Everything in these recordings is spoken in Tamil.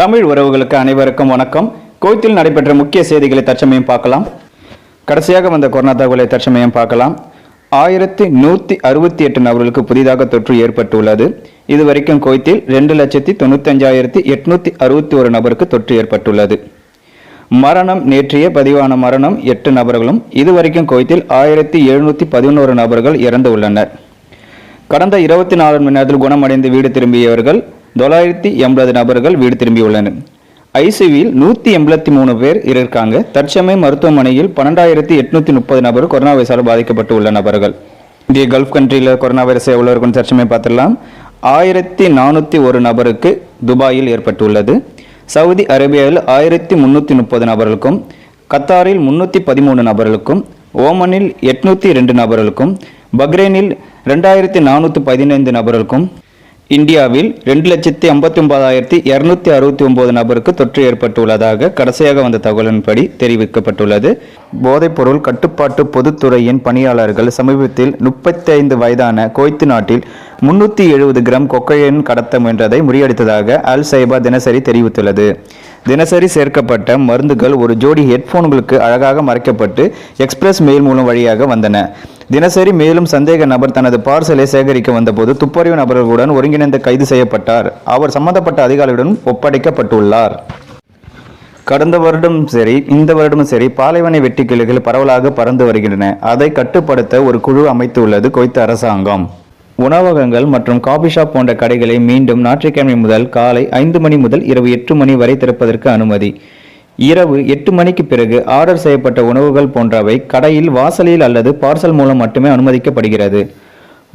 தமிழ் உறவுகளுக்கு அனைவருக்கும் வணக்கம். கோயத்தில் நடைபெற்ற முக்கிய செய்திகளை தற்சமயம் பார்க்கலாம். கடைசியாக வந்த கொரோனா தகவலை தற்சமயம் பார்க்கலாம். ஆயிரத்தி நூற்றி அறுபத்தி எட்டு நபர்களுக்கு புதிதாக தொற்று ஏற்பட்டுள்ளது. இதுவரைக்கும் கோயத்தில் ரெண்டு லட்சத்தி தொண்ணூத்தஞ்சாயிரத்தி எட்நூத்தி அறுபத்தி ஒரு நபருக்கு தொற்று ஏற்பட்டுள்ளது. மரணம் நேற்றைய பதிவான மரணம் எட்டு நபர்களும் இதுவரைக்கும் கோயத்தில் ஆயிரத்தி எழுநூற்றி பதினோரு நபர்கள் இறந்து உள்ளனர் கடந்த இருபத்தி நாலு மணி நேரத்தில் குணமடைந்து வீடு திரும்பியவர்கள் தொள்ளாயிரத்தி எண்பது நபர்கள் வீடு திரும்பியுள்ளனர். ஐசிவியில் நூற்றி எண்பத்தி மூணு பேர் இருக்காங்க. தற்சமயம் மருத்துவமனையில் பன்னெண்டாயிரத்தி எட்நூத்தி முப்பது நபர் கொரோனா வைரஸால் பாதிக்கப்பட்டு உள்ள நபர்கள். இந்திய கல்ஃப் கண்ட்ரியில் கொரோனா வைரஸ் எவ்வளோ இருக்குன்னு தற்சமயம் பார்த்துடலாம். ஆயிரத்தி நானூற்றி ஒரு நபருக்கு துபாயில் ஏற்பட்டுள்ளது. சவுதி அரேபியாவில் ஆயிரத்தி முந்நூற்றி முப்பது நபர்களுக்கும் கத்தாரில் முந்நூற்றி பதிமூணு நபர்களுக்கும் ஓமனில் எட்நூற்றி ரெண்டு நபர்களுக்கும் பக்ரைனில் ரெண்டாயிரத்தி நானூற்றி பதினைந்து நபர்களுக்கும் இந்தியாவில் ரெண்டு லட்சத்தி ஐம்பத்தி ஒன்பதாயிரத்தி இரநூத்தி அறுபத்தி ஒன்பது நபருக்கு தொற்று ஏற்பட்டுள்ளதாக கடைசியாக வந்த தகவலின்படி தெரிவிக்கப்பட்டுள்ளது. போதைப்பொருள் கட்டுப்பாட்டு பொதுத்துறையின் பணியாளர்கள் சமீபத்தில் முப்பத்தி ஐந்து வயதான கோய்த்து நாட்டில் முன்னூற்றி எழுபது கிராம் கொக்கையின் கடத்த முயன்றதை முறியடித்ததாக அல் சைபா தினசரி தெரிவித்துள்ளது. தினசரி சேர்க்கப்பட்ட மருந்துகள் ஒரு ஜோடி ஹெட்போன்களுக்கு அழகாக மறைக்கப்பட்டு எக்ஸ்பிரஸ் மெயில் மூலம் வழியாக வந்தன. தினசரி மேலும் சந்தேக நபர் தனது பார்சலை சேகரிக்க வந்தபோது துப்பறிவு நபர்களுடன் ஒருங்கிணைந்து கைது செய்யப்பட்டார். அவர் சம்பந்தப்பட்ட அதிகாரியுடன் ஒப்படைக்கப்பட்டுள்ளார். கடந்த வருடம் சரி இந்த வருடமும் சரி பாலைவன வெட்டுக்கிளிகள் பரவலாக பறந்து வருகின்றன. அதை கட்டுப்படுத்த ஒரு குழு அமைத்துள்ளது குவைத்த அரசாங்கம். உணவகங்கள் மற்றும் காபி ஷாப் போன்ற கடைகளை மீண்டும் ஞாயிற்றுக்கிழமை முதல் காலை ஐந்து மணி முதல் இரவு எட்டு மணி வரை திறப்பதற்கு அனுமதி. இரவு எட்டு மணிக்கு பிறகு ஆர்டர் செய்யப்பட்ட உணவுகள் போன்றவை கடையில் வாசலில் அல்லது பார்சல் மூலம் மட்டுமே அனுமதிக்கப்படுகிறது.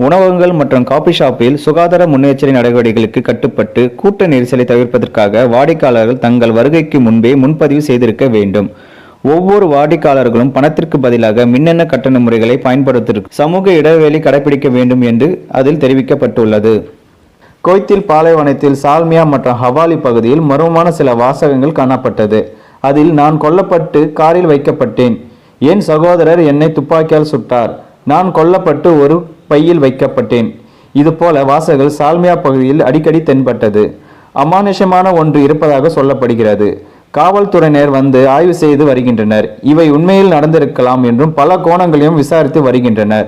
உணவகங்கள் மற்றும் காபி ஷாப்பில் சுகாதார முன்னெச்சரிக்கை நடவடிக்கைகளுக்கு கட்டுப்பட்டு கூட்ட நெரிசலை தவிர்ப்பதற்காக வாடிக்கையாளர்கள் தங்கள் வருகைக்கு முன்பே முன்பதிவு செய்திருக்க வேண்டும். ஒவ்வொரு வாடிக்கையாளர்களும் பணத்திற்கு பதிலாக மின்னணு கட்டண முறைகளை பயன்படுத்திற்கு சமூக இடைவெளி கடைபிடிக்க வேண்டும் என்று அதில் தெரிவிக்கப்பட்டுள்ளது. கோய்த்தில் பாலைவனத்தில் சால்மியா மற்றும் ஹவாலி பகுதியில் மர்மமான சில வாசகங்கள் காணப்பட்டது. அதில் நான் கொல்லப்பட்டு காரில் வைக்கப்பட்டேன். என் சகோதரர் என்னை துப்பாக்கியால் சுட்டார். நான் கொல்லப்பட்டு ஒரு பையில் வைக்கப்பட்டேன். இது போல வாசகங்கள் சால்மியா பகுதியில் அடிக்கடி தென்பட்டது. அமானுஷமான ஒன்று இருப்பதாக சொல்லப்படுகிறது. காவல்துறையினர் வந்து ஆய்வு செய்து வருகின்றனர். இவை உண்மையில் நடந்திருக்கலாம் என்றும் பல கோணங்களையும் விசாரித்து வருகின்றனர்.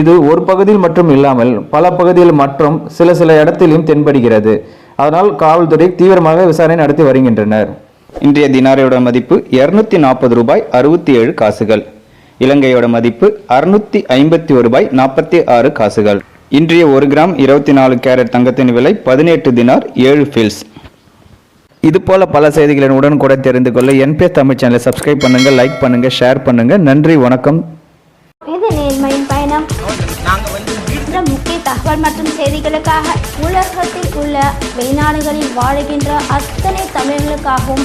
இது ஒரு பகுதியில் மட்டும் இல்லாமல் பல பகுதியில் மற்றும் சில சில இடத்திலும் தென்படுகிறது. அதனால் காவல்துறை தீவிரமாக விசாரணை நடத்தி வருகின்றனர். இன்றைய தினாரையோட மதிப்பு இருநூத்தி நாற்பது ரூபாய் அறுபத்தி ஏழு காசுகள். இலங்கையோட மதிப்பு அறுநூத்தி ஐம்பத்தி ஒரு ரூபாய் நாற்பத்தி ஆறு காசுகள். இன்றைய ஒரு கிராம் இருபத்தி நாலு கேரட் தங்கத்தின் விலை பதினெட்டு தினார் ஏழு ஃபில்ஸ் இது போல பல செய்திகளின் உடன் கூட தெரிந்து கொள்ள என்பிஎஸ் தமிழ் சேனலை சப்ஸ்கிரைப் பண்ணுங்க லைக் பண்ணுங்க ஷேர் பண்ணுங்க. நன்றி வணக்கம். இது நேர்மையின் பயணம். முக்கிய தகவல் மற்றும் செய்திகளுக்காக உலகத்தில் உள்ள வெளிநாடுகளில் வாழுகின்ற அத்தனை தமிழர்களுக்காகவும்